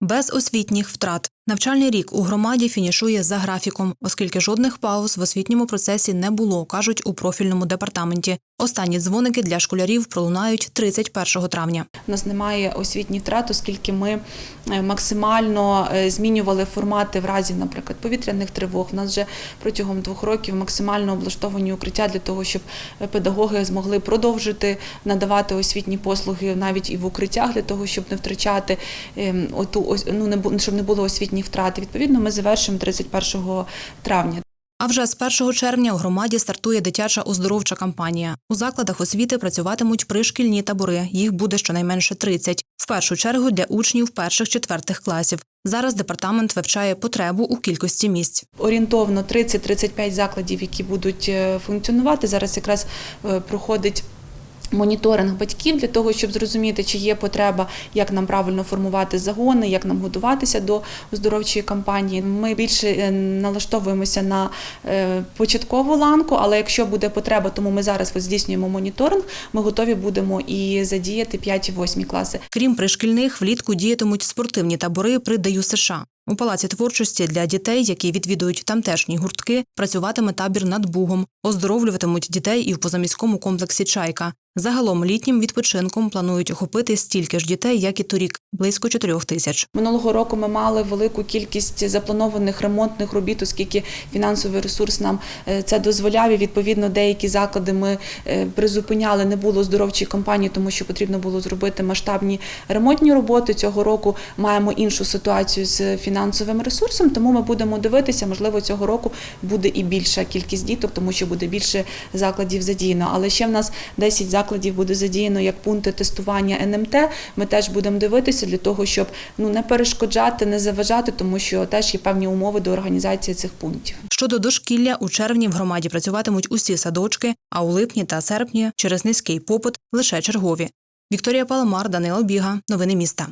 Без освітніх втрат. Навчальний рік у громаді фінішує за графіком, оскільки жодних пауз в освітньому процесі не було, кажуть у профільному департаменті. Останні дзвоники для школярів пролунають 31 травня. У нас немає освітніх втрат, оскільки ми е, максимально е, змінювали формати в разі, наприклад, повітряних тривог. У нас вже протягом двох років максимально облаштовані укриття для того, щоб е, педагоги змогли продовжити надавати освітні послуги навіть і в укриттях, для того, щоб не втрачати ем, ну щоб не було освітніх втрат. Відповідно, ми завершимо 31 травня. А вже з 1 червня у громаді стартує дитяча оздоровча кампанія. У закладах освіти працюватимуть пришкільні табори. Їх буде щонайменше 30. В першу чергу для учнів перших-четвертих класів. Зараз департамент вивчає потребу у кількості місць. орієнтовно 30-35 закладів, які будуть е, функціонувати. Зараз якраз е, проходить. Моніторинг батьків для того, щоб зрозуміти, чи є потреба, як нам правильно формувати загони, як нам готуватися до оздоровчої кампанії. Ми більше е, налаштовуємося на е, початкову ланку, але якщо буде потреба, тому ми зараз здійснюємо моніторинг. Ми готові будемо і задіяти 5-8 класи. Крім пришкільних, влітку діятимуть спортивні табори при ДЮ США. У палаці творчості для дітей, які відвідують тамтешні гуртки, працюватиме табір над Бугом, оздоровлюватимуть дітей і в позаміському комплексі Чайка. Загалом літнім відпочинком планують охопити стільки ж дітей, як і торік близько чотирьох тисяч. Минулого року ми мали велику кількість запланованих ремонтних робіт, оскільки фінансовий ресурс нам е, це дозволяв. І відповідно деякі заклади ми е, призупиняли. Не було оздоровчої кампанії, тому що потрібно було зробити масштабні ремонтні роботи. Цього року маємо іншу ситуацію з фінансовим ресурсом, тому ми будемо дивитися. Можливо, цього року буде і більша кількість діток, тому що буде більше закладів задіяно. Але ще в нас 10 закладів буде задіяно як пункти тестування НМТ. Ми теж будемо дивитися для того, щоб ну не перешкоджати, не заважати, тому що теж є певні умови до організації цих пунктів. Щодо дошкілля, у червні в громаді працюватимуть усі садочки, а у липні та серпні через низький попит лише чергові. Вікторія Паламар, Данило Біга. Новини міста.